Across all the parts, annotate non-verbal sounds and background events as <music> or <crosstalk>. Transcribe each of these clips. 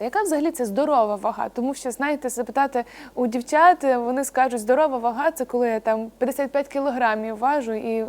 Яка взагалі це здорова вага? Тому що, знаєте, запитати у дівчат, вони скажуть, здорова вага це коли я там 55 кілограмів важу і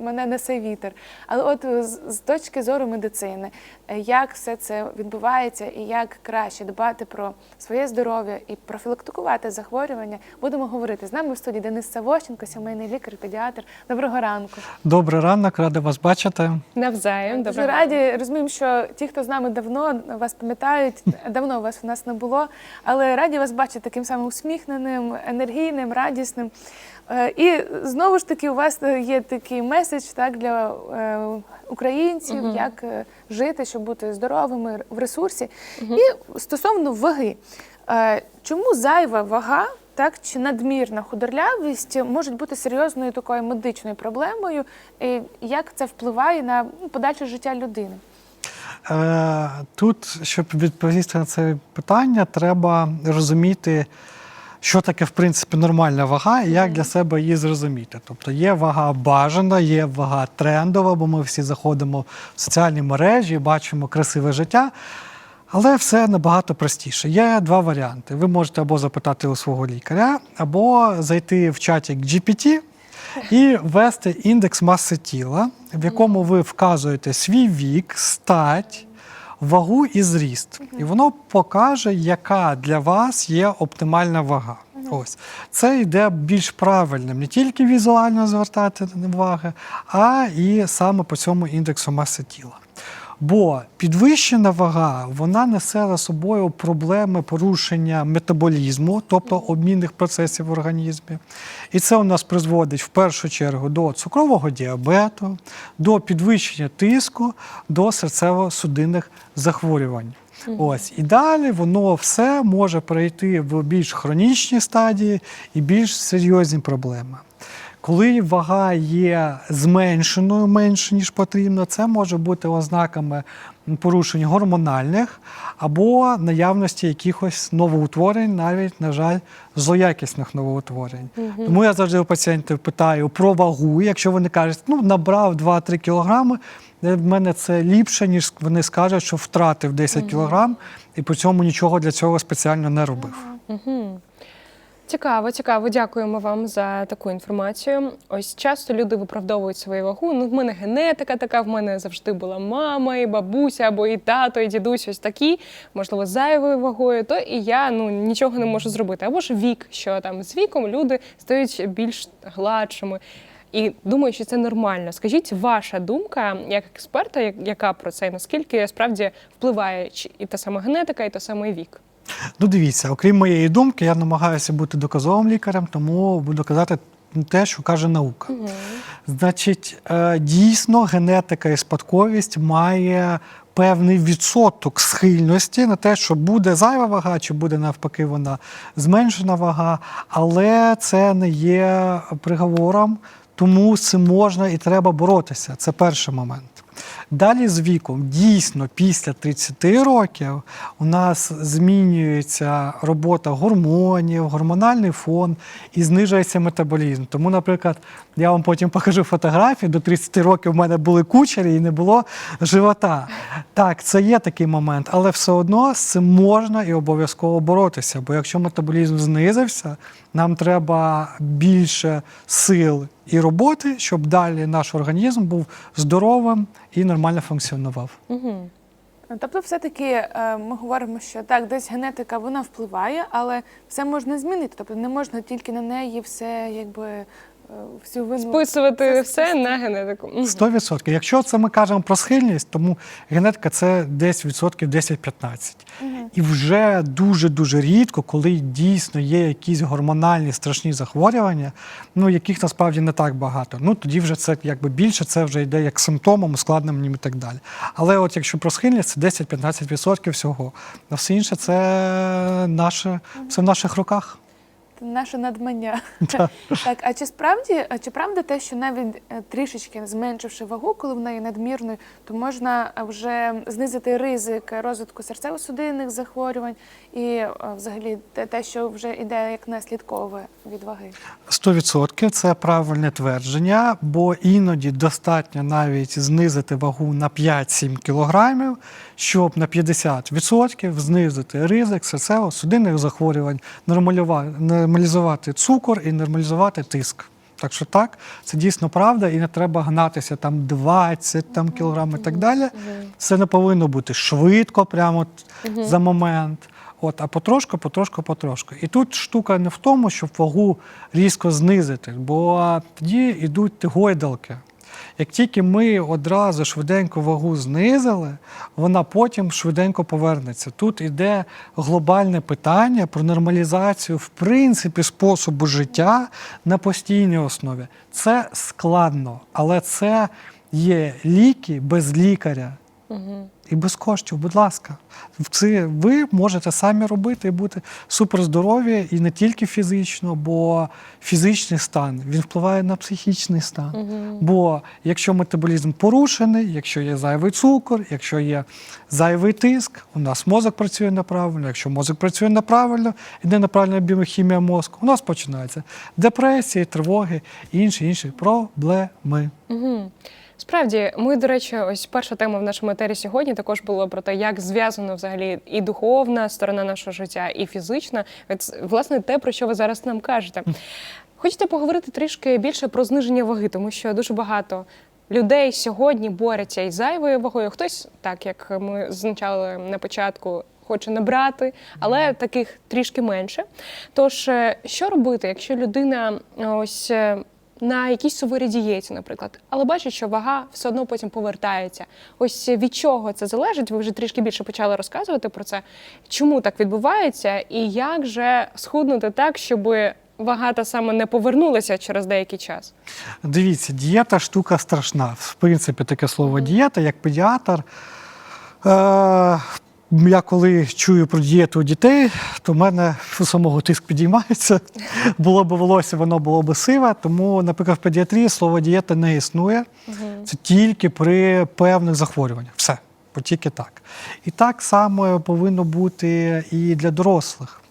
мене несе вітер. Але от з, з точки зору медицини, е, як все це відбувається і як краще дбати про своє здоров'я і профілактикувати захворювання, будемо говорити. З нами в студії Денис Савощенко, сімейний лікар, педіатр. Доброго ранку. Добрий ранок, радий вас бачити. Навзаєм, Дуже раді. Розуміємо, що ті, хто з нами давно вас пам'ятають, давно вас у нас не було, але раді вас бачити таким самим усміхненим, енергійним, радісним. Е, І знову ж таки, у вас є такий меседж так для е, українців, як е, жити, щоб бути здоровими в ресурсі. І стосовно ваги, Е, чому зайва вага? Так, чи надмірна худорлявість можуть бути серйозною такою медичною проблемою, і як це впливає на подальше життя людини? Е, Тут, щоб відповісти на це питання, треба розуміти, що таке в принципі нормальна вага і як для себе її зрозуміти. Тобто є вага бажана, є вага трендова, бо ми всі заходимо в соціальні мережі, бачимо красиве життя. Але все набагато простіше. Є два варіанти. Ви можете або запитати у свого лікаря, або зайти в чатик GPT і ввести індекс маси тіла, в якому ви вказуєте свій вік, стать, вагу і зріст. І воно покаже, яка для вас є оптимальна вага. Ось це йде більш правильним, не тільки візуально звертати уваги, а і саме по цьому індексу маси тіла. Бо підвищена вага вона несе за собою проблеми порушення метаболізму, тобто обмінних процесів в організмі. І це у нас призводить в першу чергу до цукрового діабету, до підвищення тиску, до серцево-судинних захворювань. Ось і далі воно все може перейти в більш хронічні стадії і більш серйозні проблеми. Коли вага є зменшеною менше, ніж потрібно, це може бути ознаками порушень гормональних або наявності якихось новоутворень, навіть, на жаль, злоякісних новоутворень. Тому я завжди у пацієнтів питаю про вагу. Якщо вони кажуть, ну набрав 2-3 кілограми, для мене це ліпше, ніж вони скажуть, що втратив 10 кілограм і при цьому нічого для цього спеціально не робив. Цікаво, цікаво. Дякуємо вам за таку інформацію. Ось часто люди виправдовують свою вагу. Ну, в мене генетика така, в мене завжди була мама, і бабуся, або і тато, і дідусь, ось такі, можливо, зайвою вагою, то і я ну нічого не можу зробити. Або ж вік, що там з віком люди стають більш гладшими. І думаю, що це нормально. Скажіть, ваша думка як експерта, як- яка про це, наскільки справді впливає і та сама генетика, і та самий вік? Ну, дивіться, окрім моєї думки, я намагаюся бути доказовим лікарем, тому буду казати те, що каже наука. Значить, е, дійсно, генетика і спадковість має певний відсоток схильності на те, що буде зайва вага, чи буде навпаки вона зменшена вага, але це не є приговором, тому з цим можна і треба боротися. Це перший момент. Далі з віком, дійсно, після 30 років у нас змінюється робота гормонів, гормональний фон і знижується метаболізм. Тому, наприклад, я вам потім покажу фотографії, до 30 років в мене були кучері і не було живота. Так, це є такий момент, але все одно з цим можна і обов'язково боротися. Бо якщо метаболізм знизився, нам треба більше сил і роботи, щоб далі наш організм був здоровим і нормально функціонував. Угу. Тобто, все-таки е, ми говоримо, що так, десь генетика вона впливає, але все можна змінити. Тобто не можна тільки на неї все якби всю вину Списувати це все на генетику. Мгм. 100%. Якщо це ми кажемо про схильність, тому генетика це десь відсотків 10-15. І вже дуже-дуже рідко, коли дійсно є якісь гормональні страшні захворювання, ну яких насправді не так багато. Ну тоді вже це якби більше, це вже йде як симптомом, ускладненням і так далі. Але от якщо про схильність, це 10-15% всього. А все інше це наше, все в наших руках. Наше надмання. <laughs> Так, а чи справді, а чи правда те, що навіть е, трішечки зменшивши вагу, коли вона є надмірною, то можна е, вже знизити ризик розвитку серцево-судинних захворювань і е, взагалі те, що вже йде як наслідкове від ваги? 100% це правильне твердження, бо іноді достатньо навіть знизити вагу на 5-7 кілограмів, щоб на 50% знизити ризик серцево-судинних захворювань, нормалюва- нормалізувати цукор і нормалізувати тиск. Так що так, це дійсно правда, і не треба гнатися там 20 там, кілограм і так далі. Це не повинно бути швидко, прямо за момент. От, а потрошку, потрошку, потрошку. І тут штука не в тому, щоб вагу різко знизити, бо тоді йдуть гойдалки. Як тільки ми одразу швиденько вагу знизили, вона потім швиденько повернеться. Тут іде глобальне питання про нормалізацію, в принципі, способу життя на постійній основі. Це складно, але це є ліки без лікаря. І без коштів, будь ласка, це ви можете самі робити і бути суперздорові, і не тільки фізично, бо фізичний стан він впливає на психічний стан. Бо якщо метаболізм порушений, якщо є зайвий цукор, якщо є зайвий тиск, у нас мозок працює неправильно. Якщо мозок працює неправильно, іде неправильна біохімія мозку, у нас починаються депресії, тривоги і інші інші проблеми. Угу. Справді, ми, до речі, ось перша тема в нашому етері сьогодні також було про те, як зв'язано взагалі і духовна сторона нашого життя, і фізична. От, власне, те, про що ви зараз нам кажете. Хочете поговорити трішки більше про зниження ваги, тому що дуже багато людей сьогодні борються із зайвою вагою. Хтось, так як ми зазначали на початку, хоче набрати, але таких трішки менше. Тож, е, що робити, якщо людина е, ось. На якійсь суворій дієті, наприклад, але бачить, що вага все одно потім повертається. Ось від чого це залежить? Ви вже трішки більше почали розказувати про це. Чому так відбувається, і як же схуднути так, щоб вага та саме не повернулася через деякий час? Дивіться, дієта штука страшна. В принципі, таке слово дієта, як педіатр. Е- я коли чую про дієту дітей, то в мене у самого тиск підіймається. Було б волосся, воно було б сиве. Тому, наприклад, в педіатрії слово дієта не існує. Це тільки при певних захворюваннях. Все, тільки так. І так само повинно бути і для дорослих.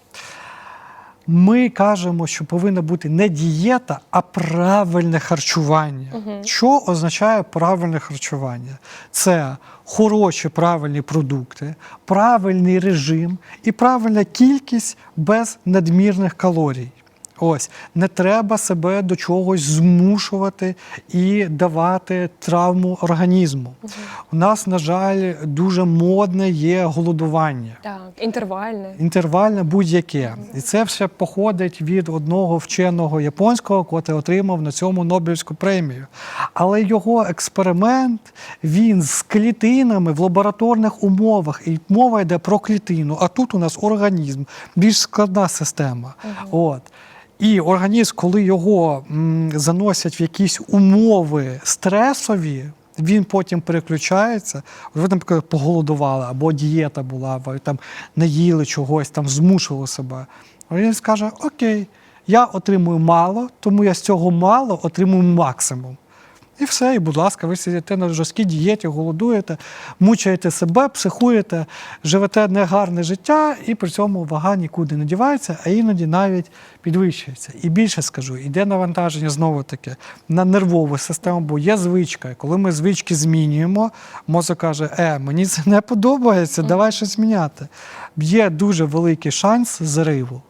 Ми кажемо, що повинна бути не дієта, а правильне харчування. Що означає правильне харчування? Це хороші правильні продукти, правильний режим і правильна кількість без надмірних калорій. Ось не треба себе до чогось змушувати і давати травму організму. У нас, на жаль, дуже модне є голодування. Так, інтервальне. Інтервальне будь-яке. І це все походить від одного вченого японського, котрий отримав на цьому Нобелівську премію. Але його експеримент він з клітинами в лабораторних умовах. І мова йде про клітину. А тут у нас організм, більш складна система. От. І організм, коли його м, заносять в якісь умови стресові, він потім переключається. Ви, наприклад, поголодували, або дієта була, або там не їли чогось, там змушували себе. Він скаже: Окей, я отримую мало, тому я з цього мало отримую максимум. І все, і, будь ласка, ви сидите на жорсткій дієті, голодуєте, мучаєте себе, психуєте, живете негарне життя, і при цьому вага нікуди не дівається, а іноді навіть підвищується. І більше скажу, йде навантаження знову таки на нервову систему, бо є звичка. І коли ми звички змінюємо, мозок каже, е, мені це не подобається, давай щось міняти. Є дуже великий шанс зриву.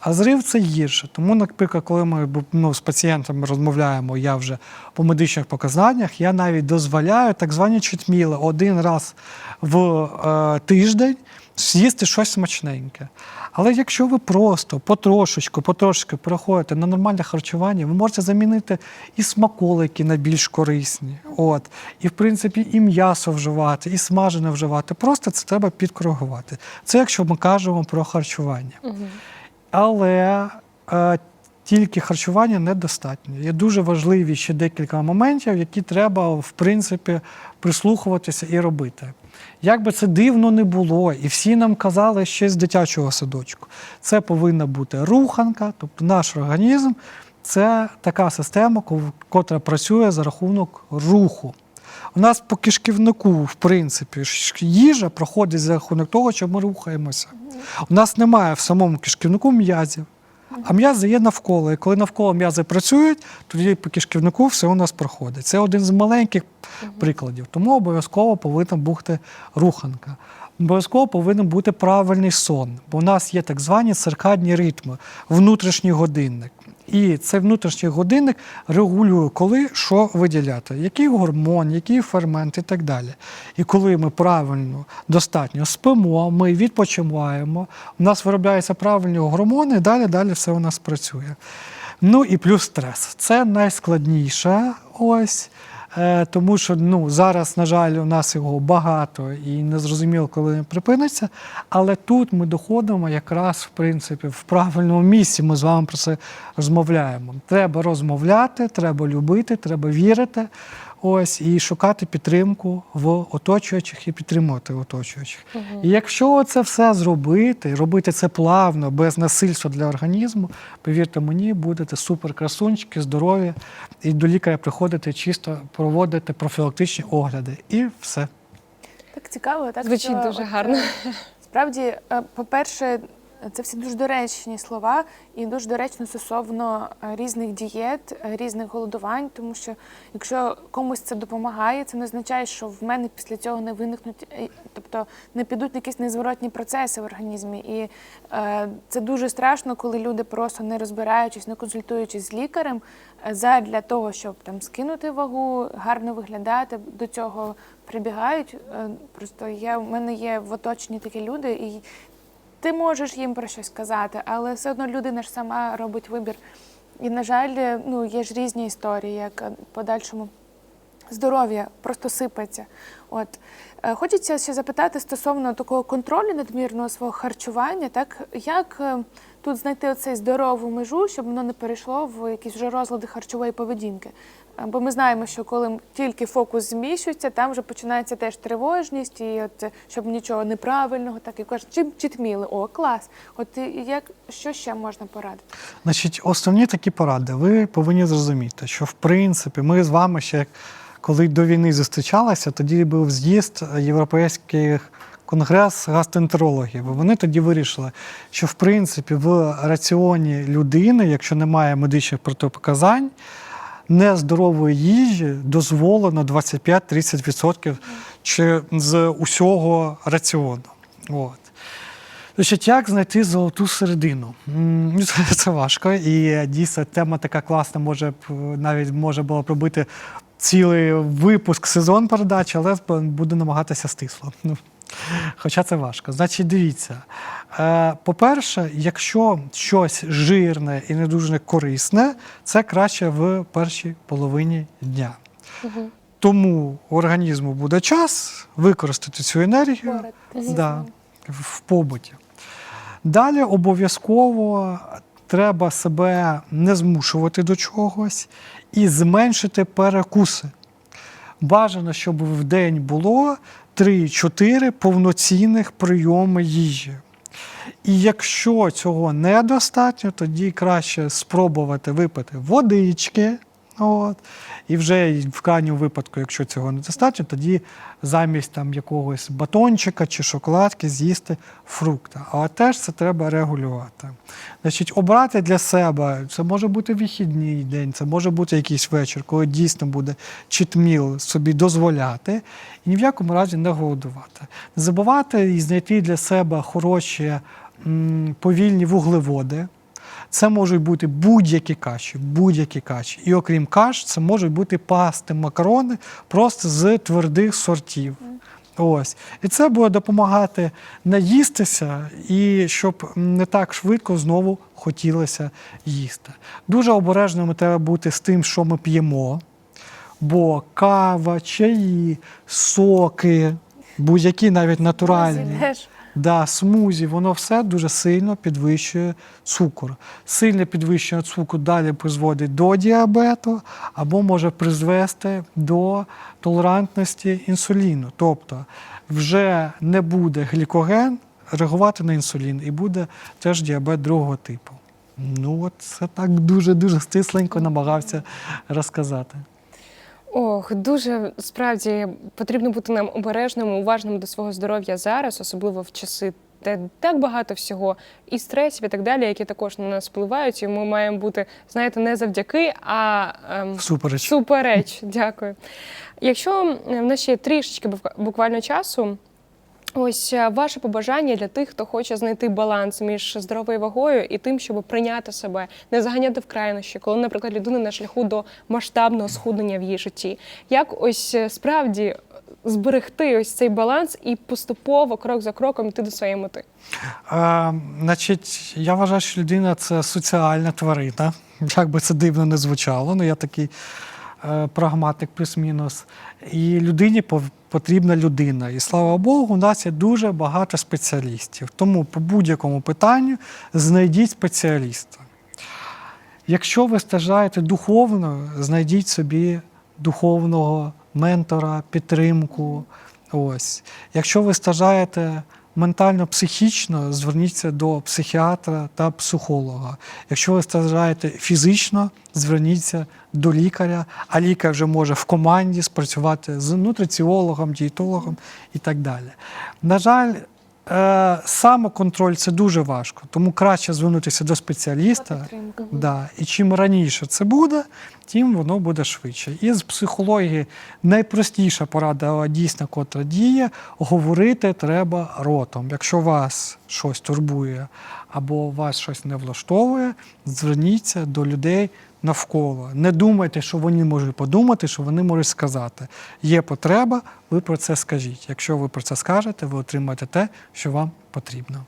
А зрив це гірше. Тому, наприклад, коли ми ну, з пацієнтами розмовляємо, я вже по медичних показаннях, я навіть дозволяю так звані читміли один раз в е, тиждень з'їсти щось смачненьке. Але якщо ви просто потрошечку, потрошечку переходите на нормальне харчування, ви можете замінити і смаколики на більш корисні. От. І, в принципі, і м'ясо вживати, і смажене вживати. Просто це треба підкоригувати. Це якщо ми кажемо про харчування. Але е, тільки харчування недостатньо. Є дуже важливі ще декілька моментів, які треба, в принципі, прислухуватися і робити. Як би це дивно не було, і всі нам казали ще з дитячого садочку, це повинна бути руханка, тобто наш організм це така система, котра працює за рахунок руху. У нас по кишківнику, в принципі, їжа проходить за рахунок того, що ми рухаємося. У нас немає в самому кишківнику м'язів, а м'язи є навколо. І коли навколо м'язи працюють, тоді по кишківнику все у нас проходить. Це один з маленьких прикладів. Тому обов'язково повинна бути руханка. Обов'язково повинен бути правильний сон, бо у нас є так звані циркадні ритми, внутрішній годинник. І цей внутрішній годинник регулює, коли що виділяти, який гормон, який фермент і так далі. І коли ми правильно, достатньо спимо, ми відпочиваємо, у нас виробляються правильні гормони, далі далі все у нас працює. Ну і плюс стрес. Це найскладніше. Ось. Е, тому що ну, зараз, на жаль, у нас його багато і не зрозуміло, коли він припиниться. Але тут ми доходимо якраз в принципі в правильному місці. Ми з вами про це розмовляємо. Треба розмовляти, треба любити, треба вірити. Ось і шукати підтримку в оточуючих і підтримувати оточуючих. І якщо це все зробити, робити це плавно, без насильства для організму, повірте мені, будете супер красунчики, здорові, і до лікаря приходите чисто проводити профілактичні огляди. І все. Так цікаво, так Звучить що, дуже гарно. е, Справді, е, по-перше, це всі дуже доречні слова і дуже доречно стосовно е, різних дієт, е, різних голодувань, тому що якщо комусь це допомагає, це не означає, що в мене після цього не виникнуть, е, тобто не підуть якісь незворотні процеси в організмі. І е, це дуже страшно, коли люди просто не розбираючись, не консультуючись з лікарем, задля того, щоб там скинути вагу, гарно виглядати, до цього прибігають. Просто я в мене є в оточенні такі люди, і ти можеш їм про щось сказати, але все одно людина ж сама робить вибір. І, на жаль, ну є ж різні історії, як е, подальшому здоров'я просто сипеться. От Е, хочеться ще запитати стосовно такого контролю надмірного свого харчування, так як е, тут знайти оцей здорову межу, щоб воно не перейшло в якісь вже розлади харчової поведінки. Е, Бо ми знаємо, що коли тільки фокус зміщується, там вже починається теж тривожність, і от е, щоб нічого неправильного, так і кажуть, чим читміли, о, клас. От як що ще можна порадити? Значить, основні такі поради. Ви повинні зрозуміти, що в принципі ми з вами ще коли до війни зустрічалися, тоді був з'їзд європейських конгрес гастроентерологів. І Вони тоді вирішили, що в принципі в раціоні людини, якщо немає медичних протипоказань, нездорової їжі дозволено 25-30% чи з усього раціону. От. Значить, як знайти золоту середину? Ну, <laughs> Це, важко. І дійсно тема така класна, може навіть може було б робити цілий випуск сезон передачі, але буду намагатися стисло. Хоча це важко. Значить, дивіться. Е, По-перше, якщо щось жирне і не дуже корисне, це краще в першій половині дня. Тому організму буде час використати цю енергію да, в побуті. Далі обов'язково треба себе не змушувати до чогось і зменшити перекуси. Бажано, щоб в день було 3-4 повноцінних прийоми їжі. І якщо цього недостатньо, тоді краще спробувати випити водички. От. І вже в крайньому випадку, якщо цього недостатньо, тоді замість там якогось батончика чи шоколадки з'їсти фрукта. Але теж це треба регулювати. Значить, обрати для себе це може бути вихідний день, це може бути якийсь вечір, коли дійсно буде читміл собі дозволяти, і ні в якому разі не голодувати. Не забувати і знайти для себе хороші повільні вуглеводи. Це можуть бути будь-які каші, будь-які каші. І окрім каш, це можуть бути пасти, макарони просто з твердих сортів. Ось. І це буде допомагати наїстися і щоб не так швидко знову хотілося їсти. Дуже обережними треба бути з тим, що ми п'ємо, бо кава, чаї, соки, будь-які навіть натуральні. Да, смузі, воно все дуже сильно підвищує цукор. Сильне підвищення цукру далі призводить до діабету або може призвести до толерантності інсуліну. Тобто вже не буде глікоген реагувати на інсулін і буде теж діабет другого типу. Ну, от це так дуже-дуже стисленько намагався розказати. Ох, дуже справді потрібно бути нам обережним, уважним до свого здоров'я зараз, особливо в часи. Де так багато всього і стресів, і так далі, які також на нас впливають, і ми маємо бути, знаєте, не завдяки, а ем, супереч. Супереч, дякую. Якщо в нас ще трішечки буквально часу, ось е, ваше побажання для тих, хто хоче знайти баланс між здоровою вагою і тим, щоб прийняти себе, не заганяти в крайнощі, коли, наприклад, людина на шляху до масштабного схуднення в її житті. Як ось е, справді зберегти ось цей баланс і поступово, крок за кроком, йти до своєї мети? Е, значить, я вважаю, що людина це соціальна тварина. Як би це дивно не звучало, ну я такий е, прагматик плюс-мінус. І людині потрібна людина. І слава Богу, у нас є дуже багато спеціалістів. Тому по будь-якому питанню знайдіть спеціаліста. Якщо ви страждаєте духовно, знайдіть собі духовного ментора, підтримку. Ось. Якщо ви страждаєте ментально-психічно, зверніться до психіатра та психолога. Якщо ви страждаєте фізично, зверніться до лікаря, а лікар вже може в команді спрацювати з нутриціологом, дієтологом і так далі. На жаль, е, самоконтроль це дуже важко, тому краще звернутися до спеціаліста. Да. І чим раніше це буде, тим воно буде швидше. І з психології найпростіша порада, дійсно, котра діє, говорити треба ротом. Якщо вас щось турбує або вас щось не влаштовує, зверніться до людей навколо. Не думайте, що вони можуть подумати, що вони можуть сказати. Є потреба, ви про це скажіть. Якщо ви про це скажете, ви отримаєте те, що вам потрібно.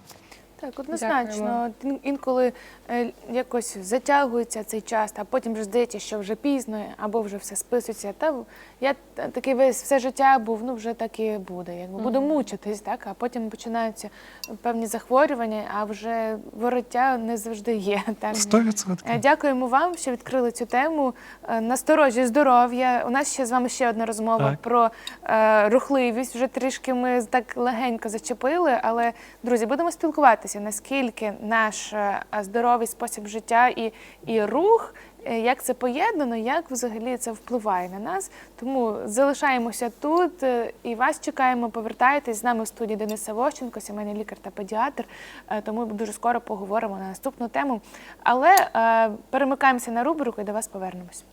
Так, однозначно. Дякуємо. Інколи е, якось затягується цей час, а потім вже здається, що вже пізно, або вже все списується. Та я такий весь все життя був, ну вже так і буде. Якби буду мучитись, так, а потім починаються певні захворювання, а вже вороття не завжди є. Так. Сто відсотків. Е, Дякуємо вам, що відкрили цю тему. Е, Насторожі здоров'я. У нас ще з вами ще одна розмова Так. про е, рухливість. Вже трішки ми так легенько зачепили, але друзі, будемо спілкуватися, наскільки наш е, здоровий спосіб життя і, і рух. е, Як це поєднано, як взагалі це впливає на нас? Тому залишаємося тут е, і вас чекаємо. Повертайтесь з нами в студії Денис Савощенко, сімейний лікар та педіатр. Тому дуже скоро поговоримо на наступну тему. Але перемикаємося на рубрику і до вас повернемось.